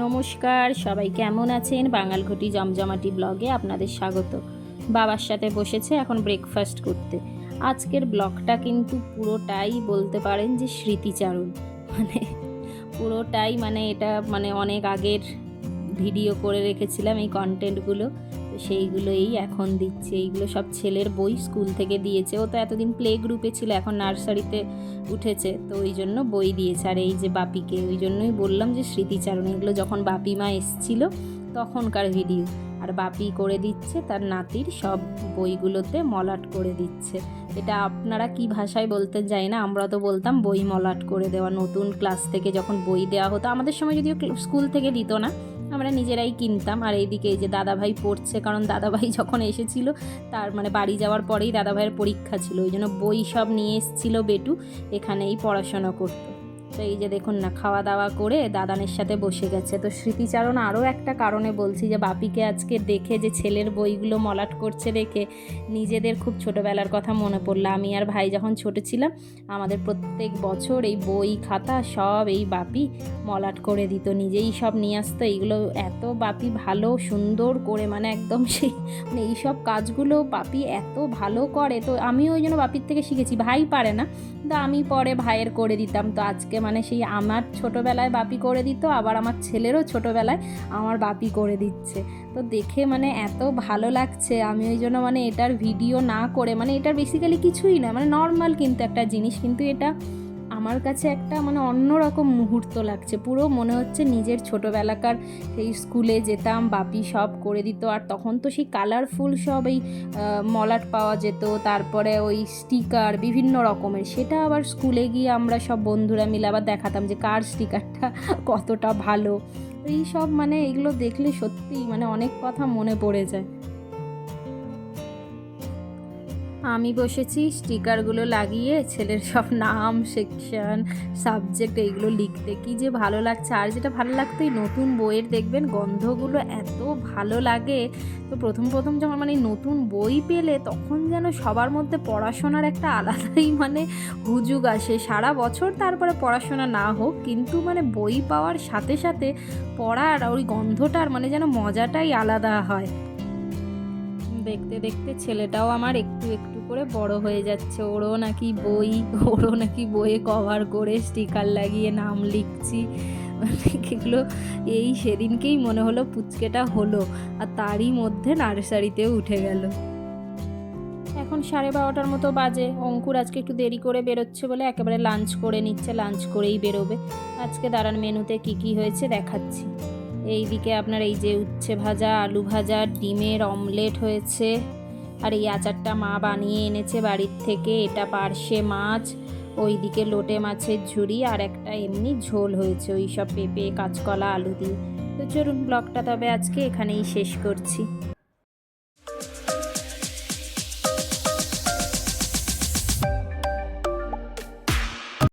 নমস্কার, সবাই কেমন আছেন? বাঙালঘটি জমজমাটি ব্লগে আপনাদের স্বাগত। বাবার সাথে বসেছে এখন ব্রেকফাস্ট করতে। আজকের ব্লগটা কিন্তু পুরোটাই বলতে পারেন যে স্মৃতিচারণ। মানে পুরোটাই মানে এটা মানে অনেক আগের ভিডিও করে রেখেছিলাম এই কন্টেন্টগুলো সেইগুলোই এখন দিচ্ছে, এইগুলো সব ছেলের বই স্কুল থেকে দিয়েছে। ও তো এতদিন প্লে গ্রুপে ছিল, এখন নার্সারিতে উঠেছে, তো ওই জন্য বই দিয়েছে। আর এই যে বাপিকে, ওই জন্যই বললাম যে স্মৃতিচারণ, এগুলো যখন বাপি মা এসছিল, তখনকার ভিডিও। আর বাপি করে দিচ্ছে, তার নাতির সব বইগুলোতে মলাট করে দিচ্ছে। এটা আপনারা কি ভাষায় বলতে যাই না? আমরা তো বলতাম বই মলাট করে দেওয়া, নতুন ক্লাস থেকে যখন বই দেওয়া হতো। আমাদের সময় যদিও স্কুল থেকে দিত না আমরা নিজেরাই কিনতাম। আর এইদিকে এই যে দাদাভাই পড়ছে, কারণ দাদাভাই যখন এসেছিল, তার মানে বাড়ি যাওয়ার পরেই দাদাভাইয়ের পরীক্ষা ছিল। ওই জন্য বই সব নিয়ে এসেছিল বেটু, এখানেই পড়াশোনা করতো। তো এই যে দেখুন না খাওয়া দাওয়া করে দাদানের সাথে বসে গেছে। তো স্মৃতিচারণ আরও একটা কারণে বলছি যে, বাপিকে আজকে দেখে যে ছেলের বইগুলো মলাট করছে দেখে নিজেদের খুব ছোটোবেলার কথা মনে পড়ল। আমি আর ভাই যখন ছোট ছিলাম, আমাদের প্রত্যেক বছর এই বই, খাতা সব এই বাপি মলাট করে দিত। নিজেই সব নিয়ে আসতো। এইগুলো এত বাপি ভালো, সুন্দর করে মানে একদম সেই মানে এইসব কাজগুলো বাপি এত ভালো করে। তো আমিও ওই জন্য বাপির থেকে শিখেছি। ভাই পারে না তো আমি পরে ভাইয়ের করে দিতাম। তো আজকে মানে সেই আমার ছোটোবেলায় বাপি করে দিত, আবার আমার ছেলেরও ছোটোবেলায় আমার বাপি করে দিচ্ছে। তো দেখে মানে এত ভালো লাগছে, আমি ওই জন্য মানে এটার ভিডিও না করে মানে এটার বেসিক্যালি কিছুই না মানে নর্মাল কিন্তু একটা জিনিস, কিন্তু এটা আমার কাছে একটা মানে অন্যরকম মুহূর্ত লাগছে। পুরো মনে হচ্ছে নিজের ছোটোবেলাকার সেই স্কুলে যেতাম, বাপি সব করে দিত, আর তখন তো সেই কালারফুল সব এই মলাট পাওয়া যেত, তারপরে ওই স্টিকার বিভিন্ন রকমের। সেটা আবার স্কুলে গিয়ে আমরা সব বন্ধুরা মিলে আবার দেখাতাম যে কার স্টিকারটা কতটা ভালো। এই সব মানে এগুলো দেখলে সত্যিই মানে অনেক কথা মনে পড়ে যায়। আমি বসেছি স্টিকারগুলো লাগিয়ে ছেলের সব নাম সেকশন সাবজেক্ট এইগুলো লিখতে। কি যে ভালো লাগছে। আর যেটা ভালো লাগতো, এই নতুন বইয়ের দেখবেন, গন্ধগুলো এত ভালো লাগে। তো প্রথম প্রথম যখন মানে নতুন বই পেলে, তখন যেন সবার মধ্যে পড়াশোনার একটা আলাদাই মানে হুজুগ আসে। সারা বছর তারপরে পড়াশোনা না হোক, কিন্তু মানে বই পাওয়ার সাথে সাথে পড়ার ওই গন্ধটার মানে যেন মজাটাই আলাদা হয়। দেখতে দেখতে ছেলেটাও আমার একটু একটু করে বড় হয়ে যাচ্ছে। ওরও নাকি বই, ওরও নাকি বইয়ে কভার করে স্টিকার লাগিয়ে নাম লিখছি। এগুলো এই সেদিনকেই মনে হলো পুচকেটা হলো আর তারই মধ্যে নার্সারিতে উঠে গেল। এখন সাড়ে বারোটার মতো বাজে। অঙ্কুর আজকে একটু দেরি করে বেরোচ্ছে বলে একেবারে লাঞ্চ করে নিচ্ছে লাঞ্চ করেই বেরোবে। আজকে দাঁড়ান মেনুতে কি কি হয়েছে দেখাচ্ছি। এইদিকে আপনার এই যে উচ্ছে ভাজা, আলু ভাজা, ডিমের অমলেট হয়েছে। আর এই আচারটা মা বানিয়ে এনেছে বাড়ির থেকে। এটা পার্শে মাছ ওই দিকে লোটে মাছের ঝুড়ি আর একটা এমনি ঝোল হয়েছে। ওই সব পেঁপে, কাঁচকলা, আলু দিয়ে। তো চলুন, ব্লগটা তবে আজকে এখানেই শেষ করছি।